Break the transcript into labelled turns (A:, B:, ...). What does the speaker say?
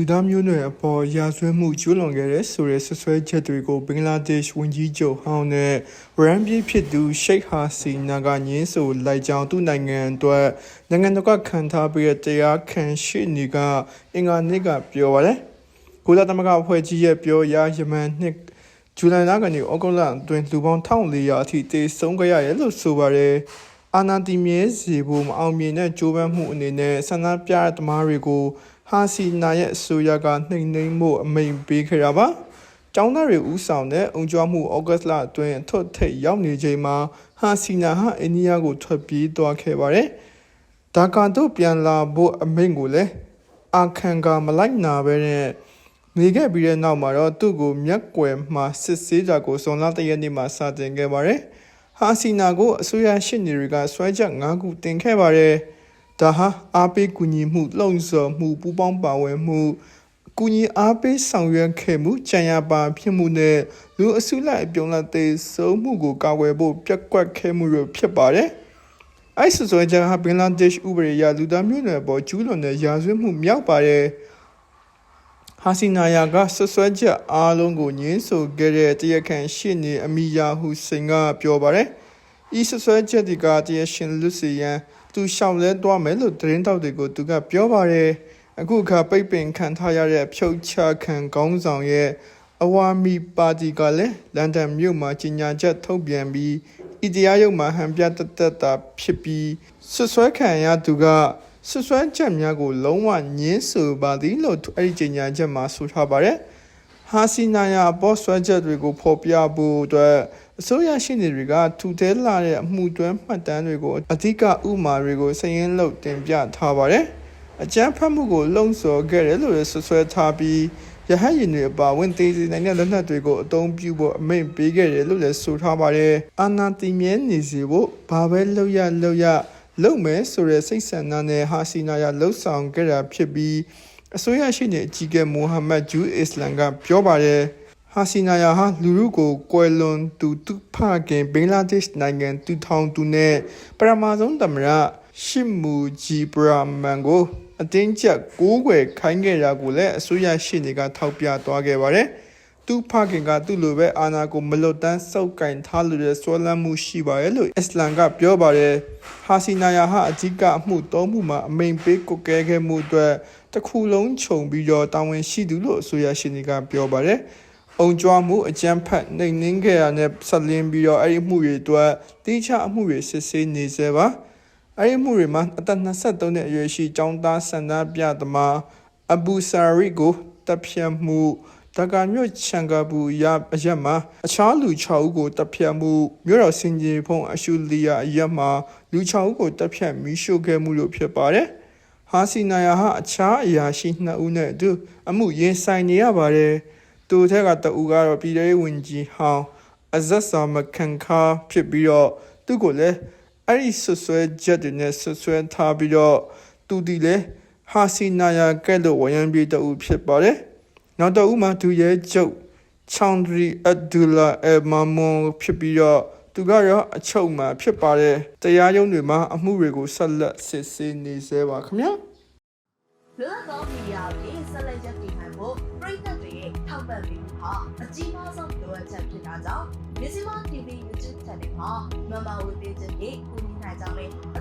A: လူသားမျိုးနွယ်အပေါ်ရာဇဝတ်မှုကျူးလွန်ခဲ့တဲ့ဆိုတဲ့ဆွဆွဲချက်တွေကိုဘင်္ဂလားဒေ့ရှ်ဝန်ကြီးချုပ်ဟောင်းနဲ့ရန်ပြည်ဖြစ်သူရှိတ်ဟာစီနာကညင်းဆိုလိုက်ကြောင်းသူ့နိုင်ငံအတွက်နိုင်ငံတော်ကခံထားပြီးတဲ့တရားခံရှိနေကအင်္ဂါနေ့ကပြောပါတယ်ကုလသမဂ္ဂအဖွဲ့ကြီးရဲ့ပြောရာယမန်နှစ်ဇူလိုင်လကနေဩဂုတ်လအတွင်းလူပေါင်း1400အထိတေဆုံးခဲ့ရတယ်လို့ဆိုပါတယ် အာနာတီမြဲစီဖို့မအောင်မြင်တဲ့ကြိုးပမ်းမှုအနေနဲ့ဆန္ဒပြတဲ့သမားတွေကိုဟာစီနာရဲ့အစိုးရကနှိမ်နှင်းမှုအမိန်ပေးခဲ့တာပါ။ကျောင်းသားတွေဥဆောင်တဲ့အုံကြွမှုဩဂတ်လအတွင်းထွတ်ထိပ်ရောက်နေချိန်မှာဟာစီနာဟာအိန္ဒိယကိုထွက်ပြေးသွားခဲ့ပါတယ်။ဒါကန်တို့ပြန်လာဖို့အမိန်ကိုလည်းအာခန်ကမလိုက်နာပဲနဲ့နေခဲ့ပြီးတဲ့နောက်မှာတော့သူ့ကိုမျက်ကွယ်မှာစစ်ဆေးတာကိုစုံလာတရက်နေ့မှာစတင်ခဲ့ပါတယ်။ ဟာစီနာကိုအစိုးရရှစ်နေတွေကဆွဲချက်၅ခုတင်ခဲ့ပါတယ်။ဒါဟာအားပေးကူညီမှုလှုံ့ဆော်မှုပူးပေါင်းပါဝင်မှုကူညီအားပေးဆောင်ရွက်ခဲ့မှုကြံရပါဖြစ်မှုနဲ့လူအစုလိုက်အပြုံလိုက်သေးဆုံးမှုကိုကာကွယ်ဖို့ပြက်ကွက်ခဲ့မှုတို့ဖြစ်ပါတယ်။အဲ့ဆိုဆိုကြဟာဘင်္ဂလားဒေ့ရှ်ဥပဒေအရလူသားမျိုးနွယ်ပေါ်ကျူးလွန်တဲ့ရာဇဝတ်မှုမြောက်ပါတယ်။ ဟာစီနာယာကဆွဆွဲချက်အားလုံးကိုညင်းဆိုခဲ့တဲ့တရားခံရှင်းနေအမီယာဟူစိန်ကပြောပါတယ်။ဤဆွဆွဲချက်ဒီကတရားရှင်လူစီယန်သူရှောက်လဲသွားမယ်လို့သတင်းတောက်တွေကိုသူကပြောပါတယ်။အခုခါပိတ်ပင်ခံထားရတဲ့ဖြုတ်ချခံကောင်းဆောင်ရဲ့အဝါမီပါတီကလည်းလန်ဒန်မြို့မှာကြီးညာချက်ထုတ်ပြန်ပြီးဤတရားရုံးမှာဟန်ပြတသက်တာဖြစ်ပြီးဆွဆွဲခံရသူက ဆွဆွဲချက်များကိုလုံးဝညင်းဆိုပါသည်လို့အဲ့ဒီကြီးညာချက်မှာဆိုထားပါတယ်။ဟာစီနာယာပေါ်ဆွဲချက်တွေကိုဖော်ပြဖို့အတွက်အစိုးရရှိနေတွေကထူထဲလာတဲ့အမှုတွဲမှတ်တမ်းတွေကိုအဓိကဥမာတွေကိုစရင်လုပ်တင်ပြထားပါတယ်။အကြမ်းဖက်မှုကိုလှုံ့ဆော်ခဲ့တယ်လို့ဆွဆွဲထားပြီးရဟတ်ရင်တွေပါဝင်သေးသေးနိုင်တဲ့လက်နက်တွေကိုအသုံးပြုဖို့အမိန့်ပေးခဲ့တယ်လို့လည်းဆိုထားပါတယ်။အာနာတီမြဲနေစီဖို့ဘာပဲလုပ်ရလုပ်ရ လုံမယ်ဆိုတဲ့စိတ်ဆန္ဒနဲ့ဟာစီနာယာလှုပ်ဆောင်ခဲ့တာဖြစ်ပြီးအစိုးရရှိနေအကြီးကဲမိုဟာမက်ဂျူးအစ္စလမ်ကပြောပါတယ်ဟာစီနာယာဟာလူလူကိုကွယ်လွန်သူသူဖခင်ဘင်္ဂလားဒေ့ရှ်နိုင်ငံတူထောင်သူနဲ့ပရမာဆုံးသမရရှစ်မူဂျီဘရာမန်ကိုအတင်းကျပ်ကိုးကွယ်ခိုင်းခဲ့တာကိုလည်းအစိုးရရှိနေကထောက်ပြသွားခဲ့ပါတယ် သူဖခင်ကသူ့လိုပဲအာနာကိုမလွတ်တမ်းစောက်ကင်ထားလို့တဲ့ဆွဲလန်းမှုရှိပါရဲ့လို့အစ္စလမ်ကပြောပါတယ်ဟာစီနာယာဟာအကြီးကအမှုသုံးမှုမှာအမိန်ပေးကိုကဲခဲ့မှုအတွက်တစ်ခုလုံးခြုံပြီးတော့တာဝန်ရှိသူလို့အစိုးရရှင်တွေကပြောပါတယ်အုံကြွားမှုအကြမ်းဖက်နှိမ်နင်းခဲ့ရတဲ့ဆက်လင်းပြီးတော့အဲ့ဒီမှုတွေအတွက်တိကျအမှုတွေစစ်ဆေးနေစေပါအဲ့ဒီမှုတွေမှာအသက်23နှစ်အရွယ်ရှိចောင်းသားဆန္ဒပြသမားအဘူဆာရီကိုတပ်ဖြတ်မှု တက္ကမြို့ချန်ကပူရအရက်မှာအခြားလူ6ဦးကိုတပ်ဖြတ်မှုမြို့တော်စင်ကြီးဖုံအရှူလီယာအရက်မှာလူ6ဦးကိုတပ်ဖြတ်မိရှို့ခဲ့မှုလို့ဖြစ်ပါတယ်။ဟာစီနာယာဟာအခြားအရာရှိ2ဦးနဲ့အတူအမှုရင်ဆိုင်နေရပါတယ်။သူထက်ကတအူကတော့ပြည်ထောင်ဝင်ကြီးဟောင်းအဇတ်ဆာမကန်ခါဖြစ်ပြီးတော့သူ့ကိုလည်းအဲ့ဒီဆွဆွဲချက်တွေနဲ့ဆွဆွဲထားပြီးတော့သူဒီလေဟာစီနာယာကဲ့သို့ဝရံပြေတူဖြစ်ပါတယ်။ နောက်တော့ဥမာသူရဲ့ကျုပ်ချောင်ဒရီအဒူလာအမမွန်ဖြစ်ပြီးတော့သူကရောအချုပ်မှာဖြစ်ပါတယ်တရားရုံးတွေမှာအမှုတွေကိုဆက်လက်စစ်ဆေးနေသေးပါခင်ဗျာ
B: လွတ်လပ်သောမီဒီယာတွေဆက်လက်ရပ်တည်နိုင်ဖို့ပြည်သက်တွေရဲ့ထောက်ပံ့ပေးမှုဟာအကြီးမားဆုံးလိုအပ်ချက်ဖြစ်တာကြောင့် Missima TV YouTube Channel မှာ Member ဝင်ပေးခြင်းဖြင့်ကူညီနိုင်ကြမယ်အ